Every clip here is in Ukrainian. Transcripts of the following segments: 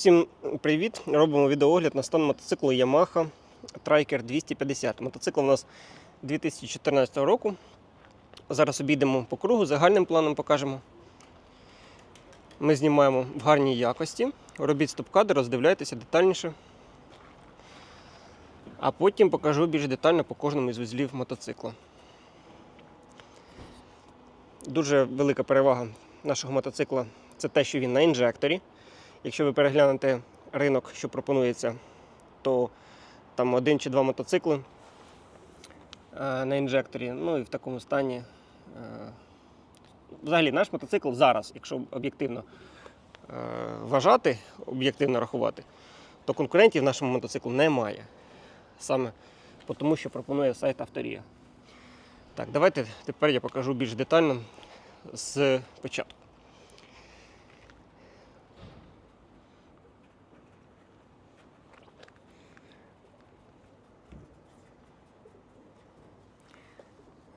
Всім привіт! Робимо відеоогляд на стан мотоциклу Yamaha Triker 250. Мотоцикл у нас 2014 року. Зараз обійдемо по кругу, загальним планом покажемо. Ми знімаємо в гарній якості. Робіть стоп-кадр, роздивляйтеся детальніше. А потім покажу більш детально по кожному із вузлів мотоцикла. Дуже велика перевага нашого мотоцикла це те, що він на інжекторі. Якщо ви переглянете ринок, що пропонується, то там один чи два мотоцикли е, на інжекторі, ну і в такому стані. е, Взагалі, наш мотоцикл зараз, якщо об'єктивно е, вважати, об'єктивно рахувати, то конкурентів нашому мотоциклу немає. Саме тому, що пропонує сайт Авторія. Так, давайте тепер я покажу більш детально з початку.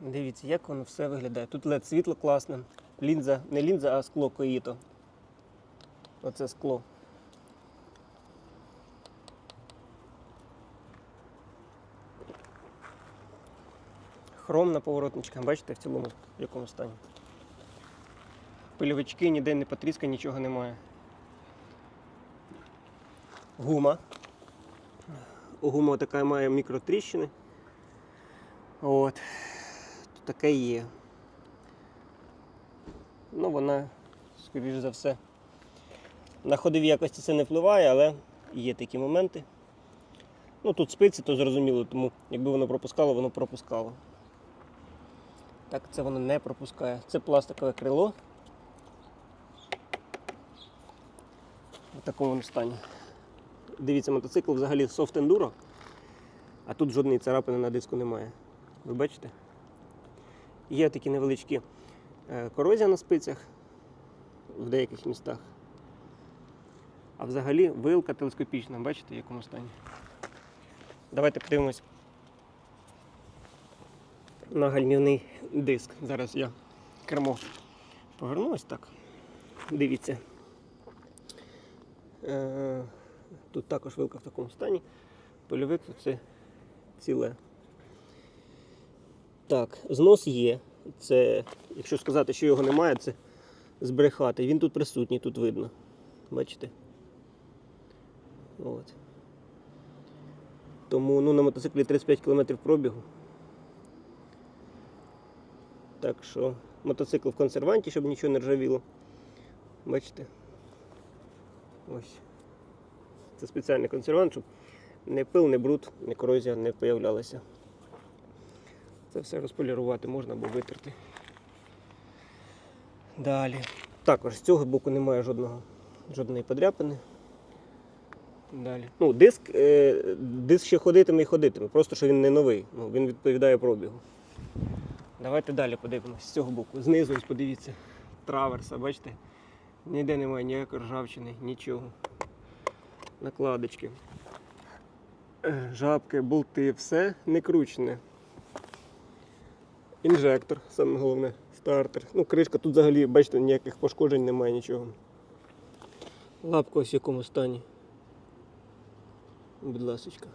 Дивіться, як воно все виглядає. Тут LED світло класне. Лінза, не лінза, а скло Коїто. Оце скло. Хром на поворотничках, бачите, в цілому в якому стані. Пильовички ніде не потріска, нічого немає. Гума. Гума така має мікротріщини. От. Таке є. Ну, вона, скоріш за все, на ходові якості це не впливає, але є такі моменти. Ну тут спиці, то зрозуміло, тому якби воно пропускало, воно пропускало. Так, це воно не пропускає. Це пластикове крило. В такому воно стані. Дивіться, мотоцикл взагалі enduro, а тут жодної царапини на диску немає. Ви бачите? Є такі невеличкі е, корозія на спицях в деяких містах. А взагалі вилка телескопічна, бачите, в якому стані. Давайте подивимось на гальмівний диск. Зараз я кермо поверну ось так. Дивіться. Е, Тут також вилка в такому стані. Польовик це ціле. Так, знос є. Це, якщо сказати, що його немає, це збрехати. Він тут присутній, тут видно. Бачите? От. Тому ну, на мотоциклі 35 км пробігу. Так що мотоцикл в консерванті, щоб нічого не ржавіло. Бачите? Ось. Це спеціальний консервант, щоб не пил, не бруд, не корозія не появлялася. Це все розполірувати можна або витерти. Далі. Також з цього боку немає жодного, жодної подряпини. Далі. Ну, диск, е, диск ще ходитиме і ходитиме, просто що він не новий. Ну, він відповідає пробігу. Давайте далі подивимося з цього боку. Знизу ось подивіться. Траверса, бачите? Ніде немає ніякої ржавчини, нічого. Накладочки. Е, Жабки, болти, все не кручене. Інжектор, саме головне, стартер. Ну, кришка тут взагалі, бачите, ніяких пошкоджень немає нічого. Лапка ось в якому стані. Будь ласочка.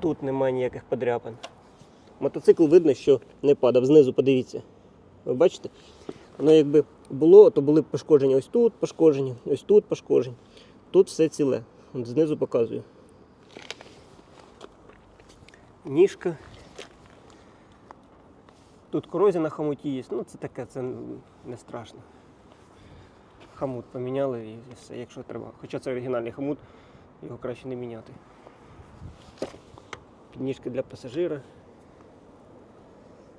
Тут немає ніяких подряпин. Мотоцикл видно, що не падав. Знизу подивіться. Ви бачите? Воно якби було, то були б пошкодження ось тут пошкоджені, ось тут пошкоджені. Тут все ціле. От знизу показую. Ніжка. Тут корозія на хомуті є. Ну це таке, це не страшно. Хамут поміняли і все, якщо треба. Хоча це оригінальний хамут, його краще не міняти. Підніжки для пасажира.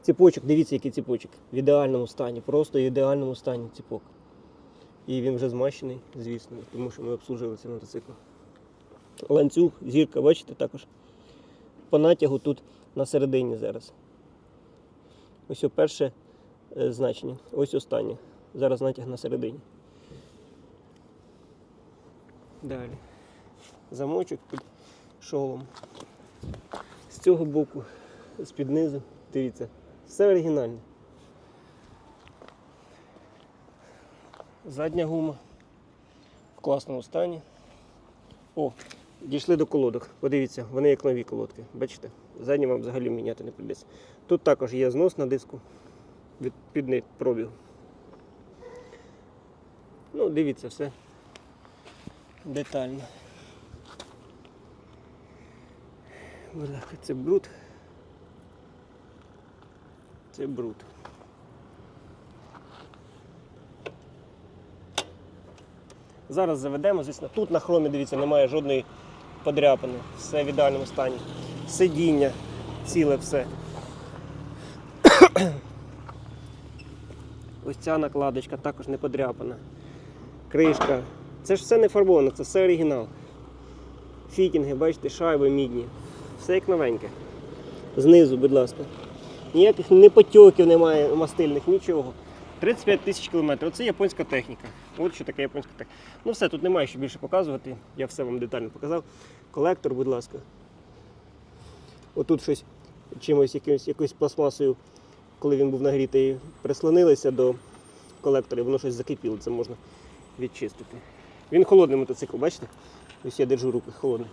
Ціпочок, дивіться, який ціпочок. В ідеальному стані, просто в ідеальному стані ціпок. І він вже змащений, звісно, тому що ми обслужили цей мотоцикл. Ланцюг, зірка, бачите, також. По натягу тут на середині зараз. Ось перше е, значення, ось останнє. Зараз натяг на середині. Далі. Замочок під шолом. З цього боку, з-під низу, дивіться, все оригінальне. Задня гума в класному стані. О, дійшли до колодок. Подивіться, вони як нові колодки. Бачите? Задні вам взагалі міняти не прийдеться. Тут також є знос на диску від піднит пробігу. Ну, дивіться все детально. Бляха, це бруд. Це бруд. Зараз заведемо, звісно. Тут на хромі, дивіться, немає жодної подряпини. Все в ідеальному стані. Сидіння, ціле все. Ось ця накладочка також не подряпана. Кришка. Це ж все не фарбовано, це все оригінал. Фітінги, бачите, шайби мідні. Все як новеньке. Знизу, будь ласка. Ніяких не потьоків немає мастильних, нічого. 35 тисяч кілометрів. Це японська техніка. От що таке японська техніка. Ну все, тут немає що більше показувати. Я все вам детально показав. Колектор, будь ласка. Отут щось чимось, якимось, якоюсь пластмасою, коли він був нагрітий, прислонилися до колектора, і воно щось закипіло, це можна відчистити. Він холодний мотоцикл, бачите? Ось я держу руки холодний.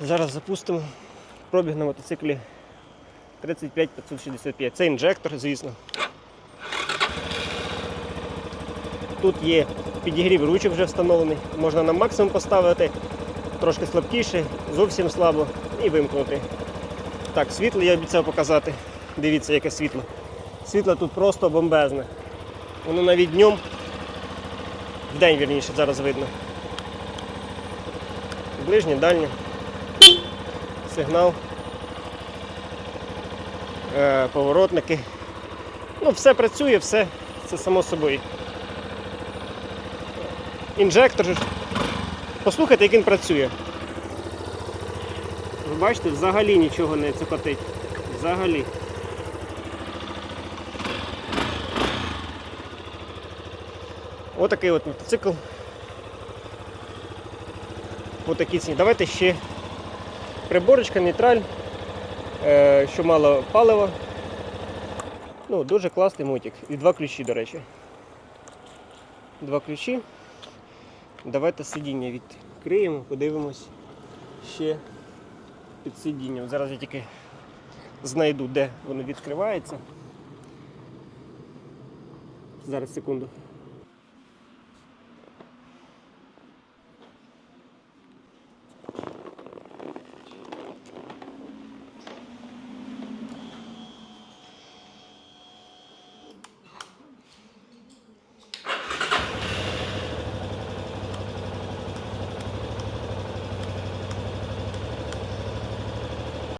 Зараз запустимо. Пробіг на мотоциклі 35 565. Це інжектор, звісно. Тут є підігрів ручок вже встановлений. Можна на максимум поставити, трошки слабкіше, зовсім слабо і вимкнути. Так, світло я обіцяв показати. Дивіться, яке світло. Світло тут просто бомбезне. Воно навіть днем, вдень вірніше, зараз видно. Ближнє, дальнє. Сигнал. Е, поворотники. Ну, все працює, все це само собою. Інжектор. же. Послухайте, як він працює. Ви бачите, взагалі нічого не цокотить. Взагалі. Отакий от мотоцикл. Отакі ціні. Давайте ще приборочка, нейтраль, е, що мало палива. Ну, дуже класний мотик. І два ключі, до речі. Два ключі. Давайте сидіння відкриємо, подивимось ще під сидінням. Зараз я тільки знайду, де воно відкривається. Зараз секунду.